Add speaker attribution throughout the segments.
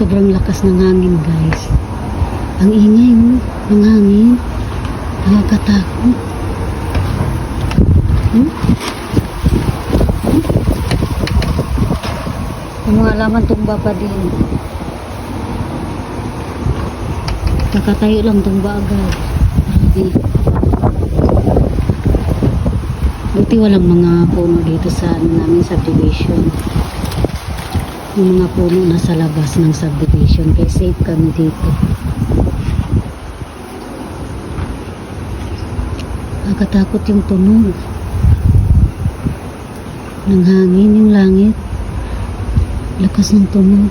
Speaker 1: Sobrang lakas ng hangin guys. Ang ingay mo ng hangin. Nakakatakot. Hmm? Yung mga alaman tumba pa din. Kakatayo lang tumba agad. Grabe. Buti walang mga puno dito sa ano namin subdivision. Yung mga puno nasa labas ng subdivision kaya safe kami dito. Nakakatakot yung tunog ng hangin, yung langit. Lakas ng tunog.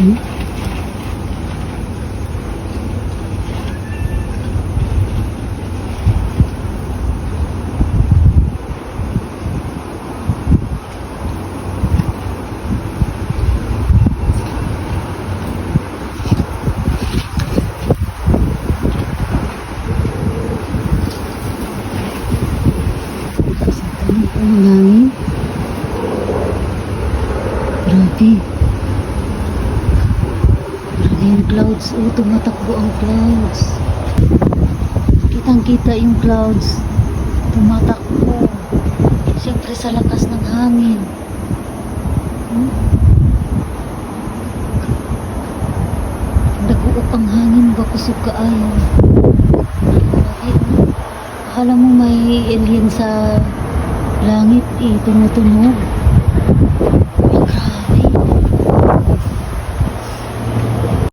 Speaker 1: Hmm? Ano po ang hangin? Grabe. Grabe clouds. Oh, tumatakbo ang clouds. Kitang kita yung clouds. Tumatakbo. Siyempre sa lakas ng hangin. Hmm? Naguok ang hangin ba kusog kaayo. Grabe. oh. Akala mo may alien sa langit eh, tumutunog.